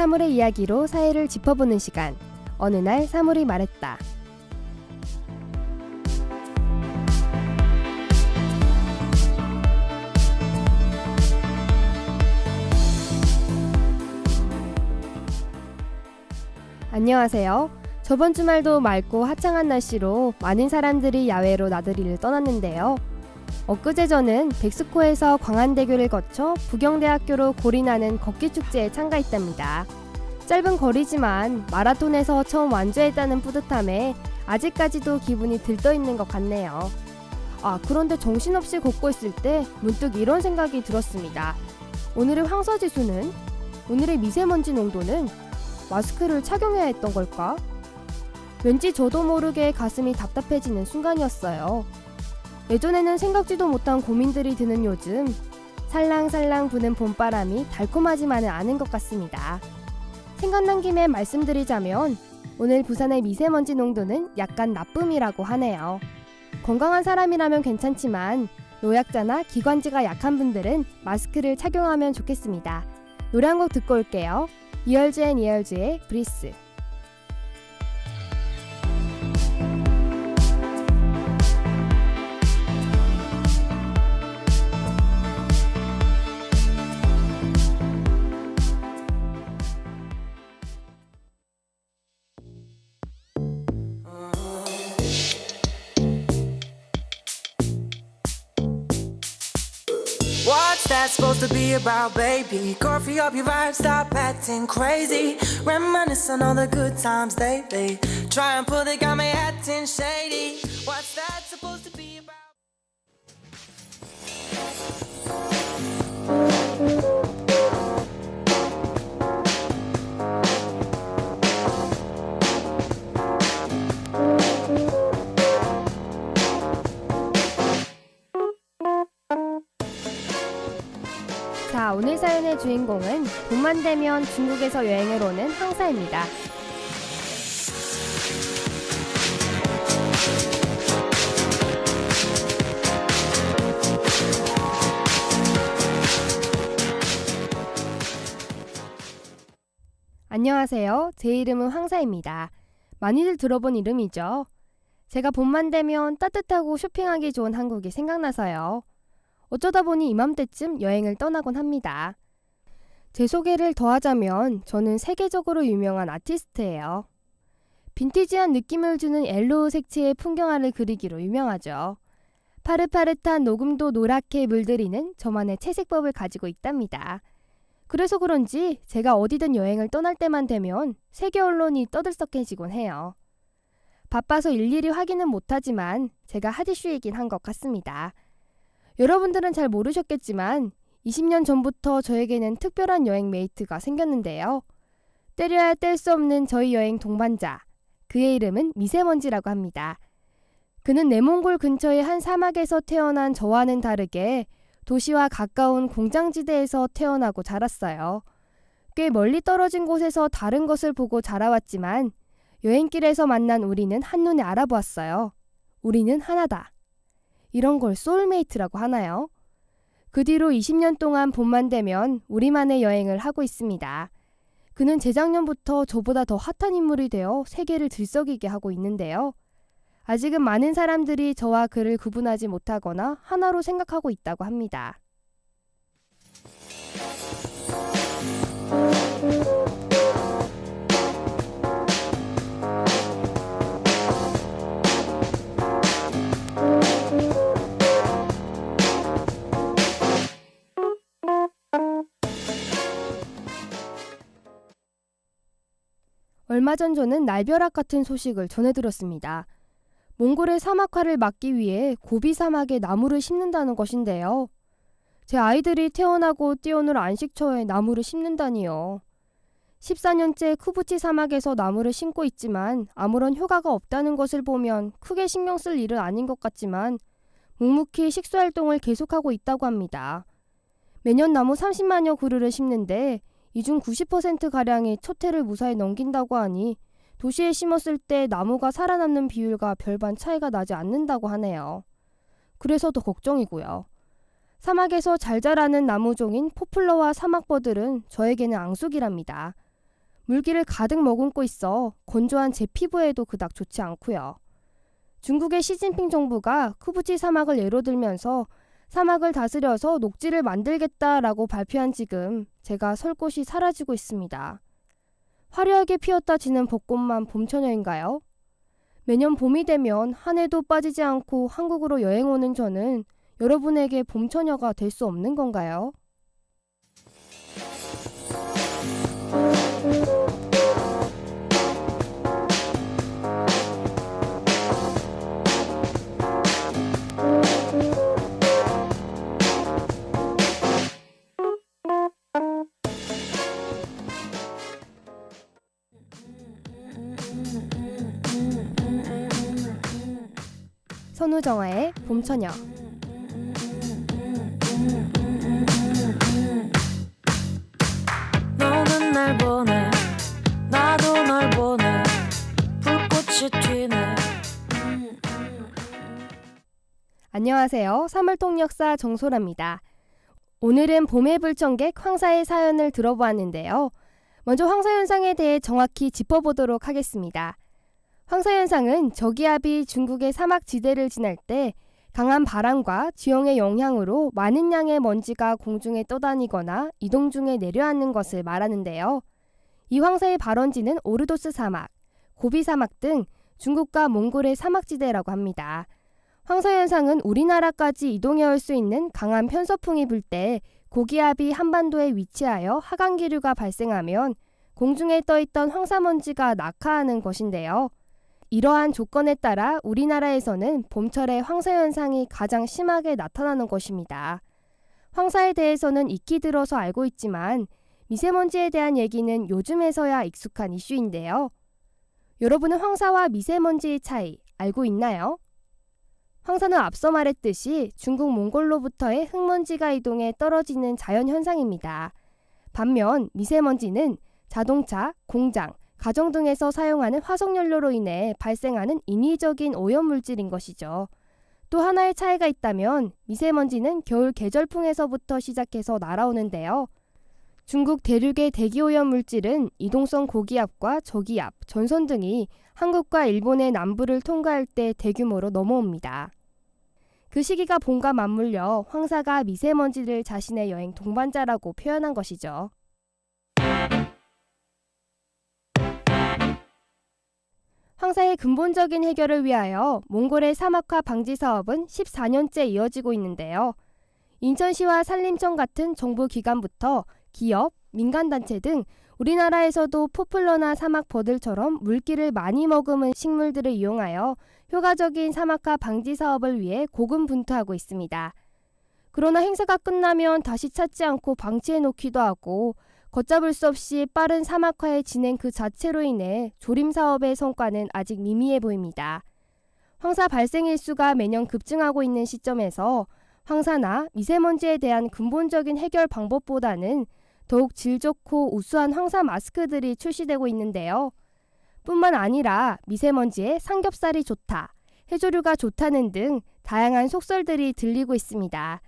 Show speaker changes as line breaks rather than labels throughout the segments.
사물의 이야기로 사회를 짚어보는 시간. 어느 날 사물이 말했다. 안녕하세요. 저번 주말도 맑고 화창한 날씨로 많은 사람들이 야외로 나들이를 떠났는데요. 엊그제 저는 백스코에서 광안대교를 거쳐 부경대학교로 골인하는 걷기 축제에 참가했답니다. 짧은 거리지만 마라톤에서 처음 완주했다는 뿌듯함에 아직까지도 기분이 들떠 있는 것 같네요. 아, 그런데 정신없이 걷고 있을 때 문득 이런 생각이 들었습니다. 오늘의 황사 지수는? 오늘의 미세먼지 농도는? 마스크를 착용해야 했던 걸까? 왠지 저도 모르게 가슴이 답답해지는 순간이었어요. 예전에는 생각지도 못한 고민들이 드는 요즘 살랑살랑 부는 봄바람이 달콤하지만은 않은 것 같습니다. 생각난 김에 말씀드리자면 오늘 부산의 미세먼지 농도는 약간 나쁨이라고 하네요. 건강한 사람이라면 괜찮지만 노약자나 기관지가 약한 분들은 마스크를 착용하면 좋겠습니다. 노래 한 곡 듣고 올게요. 이얼즈 앤 이얼즈의 브리스
What's that supposed to be about, baby? Coffee up your vibe, stop acting crazy. Reminisce on all the good times lately. Try and pull, the got me acting shady. What's that
자, 오늘 사연의 주인공은 봄만 되면 중국에서 여행을 오는 항사입니다. 안녕하세요. 제 이름은 황사입니다. 많이들 들어본 이름이죠. 제가 봄만 되면 따뜻하고 쇼핑하기 좋은 한국이 생각나서요. 어쩌다 보니 이맘때쯤 여행을 떠나곤 합니다. 제 소개를 더하자면 저는 세계적으로 유명한 아티스트예요. 빈티지한 느낌을 주는 옐로우 색채의 풍경화를 그리기로 유명하죠. 파릇파릇한 녹음도 노랗게 물들이는 저만의 채색법을 가지고 있답니다. 그래서 그런지 제가 어디든 여행을 떠날 때만 되면 세계 언론이 떠들썩해지곤 해요. 바빠서 일일이 확인은 못하지만 제가 핫이슈이긴 한 것 같습니다. 여러분들은 잘 모르셨겠지만 20년 전부터 저에게는 특별한 여행 메이트가 생겼는데요. 때려야 뗄 수 없는 저희 여행 동반자. 그의 이름은 미세먼지라고 합니다. 그는 내몽골 근처의 한 사막에서 태어난 저와는 다르게 도시와 가까운 공장지대에서 태어나고 자랐어요. 꽤 멀리 떨어진 곳에서 다른 것을 보고 자라왔지만 여행길에서 만난 우리는 한눈에 알아보았어요. 우리는 하나다. 이런 걸 소울메이트라고 하나요? 그 뒤로 20년 동안 봄만 되면 우리만의 여행을 하고 있습니다. 그는 재작년부터 저보다 더 핫한 인물이 되어 세계를 들썩이게 하고 있는데요. 아직은 많은 사람들이 저와 그를 구분하지 못하거나 하나로 생각하고 있다고 합니다. 얼마 전 저는 날벼락 같은 소식을 전해 들었습니다. 몽골의 사막화를 막기 위해 고비 사막에 나무를 심는다는 것인데요. 제 아이들이 태어나고 뛰어놀 안식처에 나무를 심는다니요. 14년째 쿠부치 사막에서 나무를 심고 있지만 아무런 효과가 없다는 것을 보면 크게 신경 쓸 일은 아닌 것 같지만 묵묵히 식수 활동을 계속하고 있다고 합니다. 매년 나무 30만여 그루를 심는데 이 중 90%가량이 첫 해를 무사히 넘긴다고 하니 도시에 심었을 때 나무가 살아남는 비율과 별반 차이가 나지 않는다고 하네요. 그래서 더 걱정이고요. 사막에서 잘 자라는 나무종인 포플러와 사막버들은 저에게는 앙숙이랍니다. 물기를 가득 머금고 있어 건조한 제 피부에도 그닥 좋지 않고요. 중국의 시진핑 정부가 쿠부치 사막을 예로 들면서 사막을 다스려서 녹지를 만들겠다라고 발표한 지금 제가 설 곳이 사라지고 있습니다. 화려하게 피었다 지는 벚꽃만 봄처녀인가요? 매년 봄이 되면 한 해도 빠지지 않고 한국으로 여행 오는 저는 여러분에게 봄처녀가 될 수 없는 건가요? 선우정아의 봄처녀
너는 날 보내 나도 널 보내 불꽃이 튀네
안녕하세요. 3월 통역사 정소라입니다. 오늘은 봄의 불청객 황사의 사연을 들어보았는데요. 먼저 황사 현상에 대해 정확히 짚어보도록 하겠습니다. 황사현상은 저기압이 중국의 사막 지대를 지날 때 강한 바람과 지형의 영향으로 많은 양의 먼지가 공중에 떠다니거나 이동 중에 내려앉는 것을 말하는데요. 이 황사의 발원지는 오르도스 사막, 고비 사막 등 중국과 몽골의 사막지대라고 합니다. 황사현상은 우리나라까지 이동해 올 수 있는 강한 편서풍이 불 때 고기압이 한반도에 위치하여 하강기류가 발생하면 공중에 떠있던 황사먼지가 낙하하는 것인데요. 이러한 조건에 따라 우리나라에서는 봄철에 황사 현상이 가장 심하게 나타나는 것입니다. 황사에 대해서는 익히 들어서 알고 있지만 미세먼지에 대한 얘기는 요즘에서야 익숙한 이슈인데요. 여러분은 황사와 미세먼지의 차이 알고 있나요? 황사는 앞서 말했듯이 중국 몽골로부터의 흙먼지가 이동해 떨어지는 자연 현상입니다. 반면 미세먼지는 자동차, 공장, 가정 등에서 사용하는 화석연료로 인해 발생하는 인위적인 오염 물질인 것이죠. 또 하나의 차이가 있다면 미세먼지는 겨울 계절풍에서부터 시작해서 날아오는데요. 중국 대륙의 대기오염 물질은 이동성 고기압과 저기압, 전선 등이 한국과 일본의 남부를 통과할 때 대규모로 넘어옵니다. 그 시기가 봄과 맞물려 황사가 미세먼지를 자신의 여행 동반자라고 표현한 것이죠. 황사의 근본적인 해결을 위하여 몽골의 사막화 방지 사업은 14년째 이어지고 있는데요. 인천시와 산림청 같은 정부 기관부터 기업, 민간단체 등 우리나라에서도 포플러나 사막 버들처럼 물기를 많이 머금은 식물들을 이용하여 효과적인 사막화 방지 사업을 위해 고군분투하고 있습니다. 그러나 행사가 끝나면 다시 찾지 않고 방치해 놓기도 하고 걷잡을 수 없이 빠른 사막화의 진행 그 자체로 인해 조림 사업의 성과는 아직 미미해 보입니다. 황사 발생 일수가 매년 급증하고 있는 시점에서 황사나 미세먼지에 대한 근본적인 해결 방법보다는 더욱 질 좋고 우수한 황사 마스크들이 출시되고 있는데요. 뿐만 아니라 미세먼지에 삼겹살이 좋다, 해조류가 좋다는 등 다양한 속설들이 들리고 있습니다.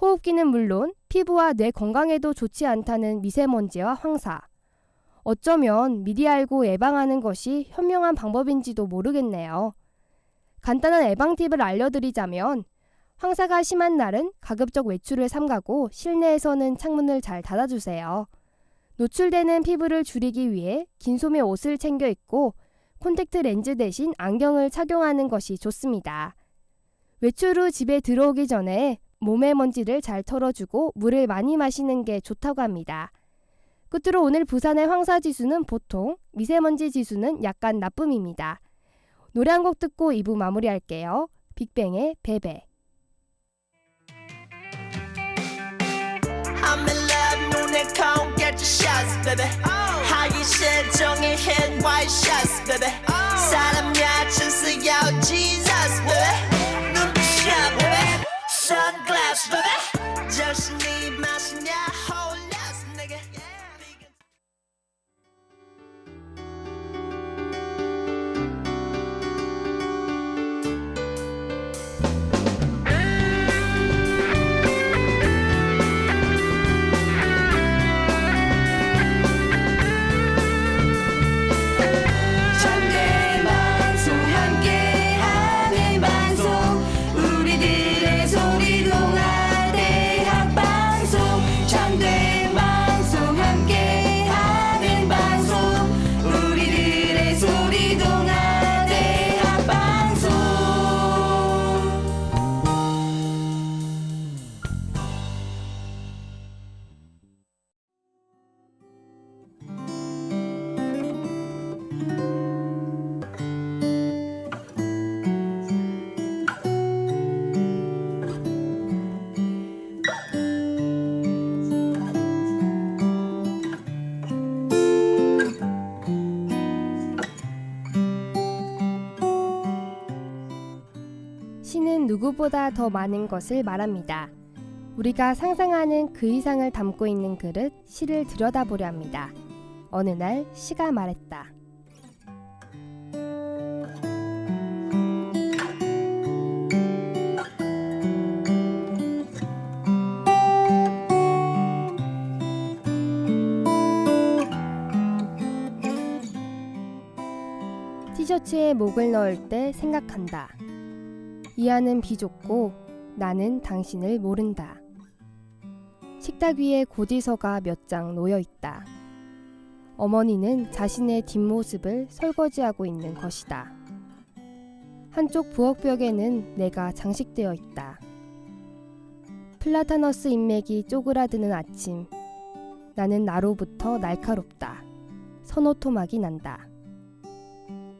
호흡기는 물론 피부와 뇌 건강에도 좋지 않다는 미세먼지와 황사. 어쩌면 미리 알고 예방하는 것이 현명한 방법인지도 모르겠네요. 간단한 예방 팁을 알려드리자면 황사가 심한 날은 가급적 외출을 삼가고 실내에서는 창문을 잘 닫아주세요. 노출되는 피부를 줄이기 위해 긴 소매 옷을 챙겨 입고 콘택트 렌즈 대신 안경을 착용하는 것이 좋습니다. 외출 후 집에 들어오기 전에 몸의 먼지를 잘 털어주고 물을 많이 마시는 게 좋다고 합니다. 끝으로 오늘 부산의 황사 지수는 보통, 미세먼지 지수는 약간 나쁨입니다. 노래 한 곡 듣고 2부 마무리할게요. 빅뱅의 베베.
I'm in love, 눈에 콩 get your shots, baby. 하기 실종의
누구보다 더 많은 것을 말합니다. 우리가 상상하는 그 이상을 담고 있는 그릇, 시를 들여다보려 합니다. 어느 날 시가 말했다. 티셔츠에 목을 넣을 때 생각한다. 이 안은 비좁고 나는 당신을 모른다. 식탁 위에 고지서가 몇 장 놓여 있다. 어머니는 자신의 뒷모습을 설거지하고 있는 것이다. 한쪽 부엌 벽에는 내가 장식되어 있다. 플라타너스 인맥이 쪼그라드는 아침. 나는 나로부터 날카롭다. 선호토막이 난다.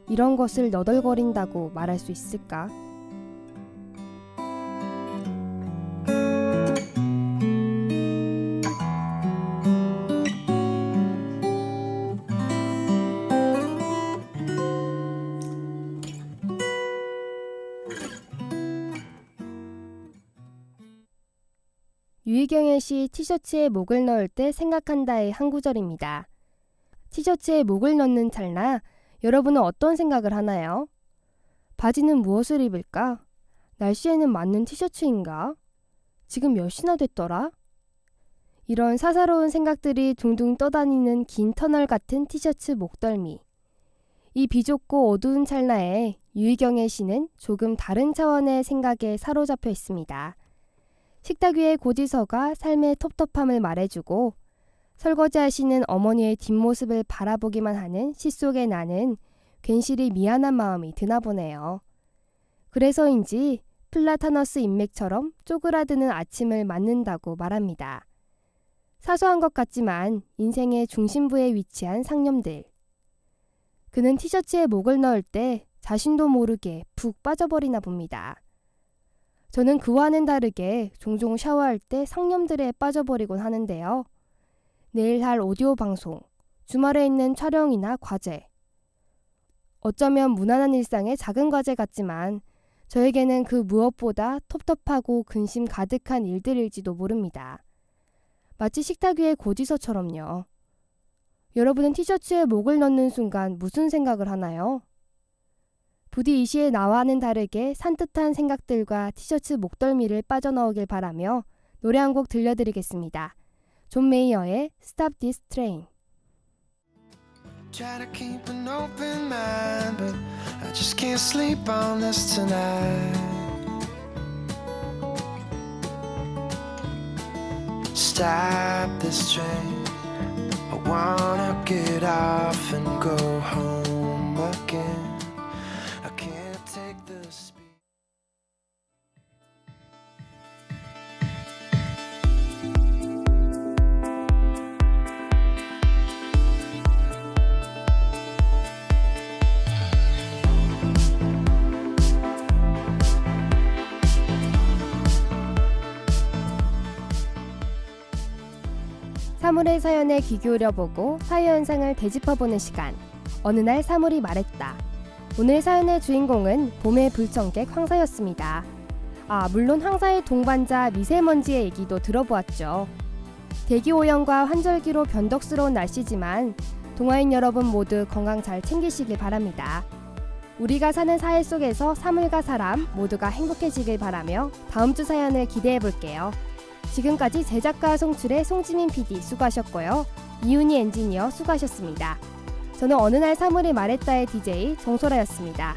이런 것을 너덜거린다고 말할 수 있을까? 유희경의 시 티셔츠에 목을 넣을 때 생각한다의 한 구절입니다. 티셔츠에 목을 넣는 찰나 여러분은 어떤 생각을 하나요? 바지는 무엇을 입을까? 날씨에는 맞는 티셔츠인가? 지금 몇 시나 됐더라? 이런 사사로운 생각들이 둥둥 떠다니는 긴 터널 같은 티셔츠 목덜미. 이 비좁고 어두운 찰나에 유희경의 시는 조금 다른 차원의 생각에 사로잡혀 있습니다. 식탁 위의 고지서가 삶의 텁텁함을 말해주고 설거지 하시는 어머니의 뒷모습을 바라보기만 하는 시 속에 나는 괜시리 미안한 마음이 드나 보네요. 그래서인지 플라타너스 인맥처럼 쪼그라드는 아침을 맞는다고 말합니다. 사소한 것 같지만 인생의 중심부에 위치한 상념들. 그는 티셔츠에 목을 넣을 때 자신도 모르게 푹 빠져버리나 봅니다. 저는 그와는 다르게 종종 샤워할 때 상념들에 빠져버리곤 하는데요. 내일 할 오디오 방송, 주말에 있는 촬영이나 과제. 어쩌면 무난한 일상의 작은 과제 같지만 저에게는 그 무엇보다 텁텁하고 근심 가득한 일들일지도 모릅니다. 마치 식탁 위의 고지서처럼요. 여러분은 티셔츠에 목을 넣는 순간 무슨 생각을 하나요? 부디 이 시에 나와는 다르게 산뜻한 생각들과 티셔츠 목덜미를 빠져넣으길 바라며 노래 한 곡 들려드리겠습니다. 존 메이어의 Stop This Train.
Try to keep an open mind, but I just can't sleep on this tonight. Stop this train. I wanna get off and go home again.
사물의 사연에 귀 기울여보고 사회 현상을 되짚어보는 시간. 어느 날 사물이 말했다. 오늘 사연의 주인공은 봄의 불청객 황사였습니다. 아, 물론 황사의 동반자 미세먼지의 얘기도 들어보았죠. 대기 오염과 환절기로 변덕스러운 날씨지만 동아인 여러분 모두 건강 잘 챙기시길 바랍니다. 우리가 사는 사회 속에서 사물과 사람 모두가 행복해지길 바라며 다음 주 사연을 기대해 볼게요. 지금까지 제작과 송출의 송지민 PD 수고하셨고요. 이윤희 엔지니어 수고하셨습니다. 저는 어느 날 사물이 말했다의 DJ 정소라였습니다.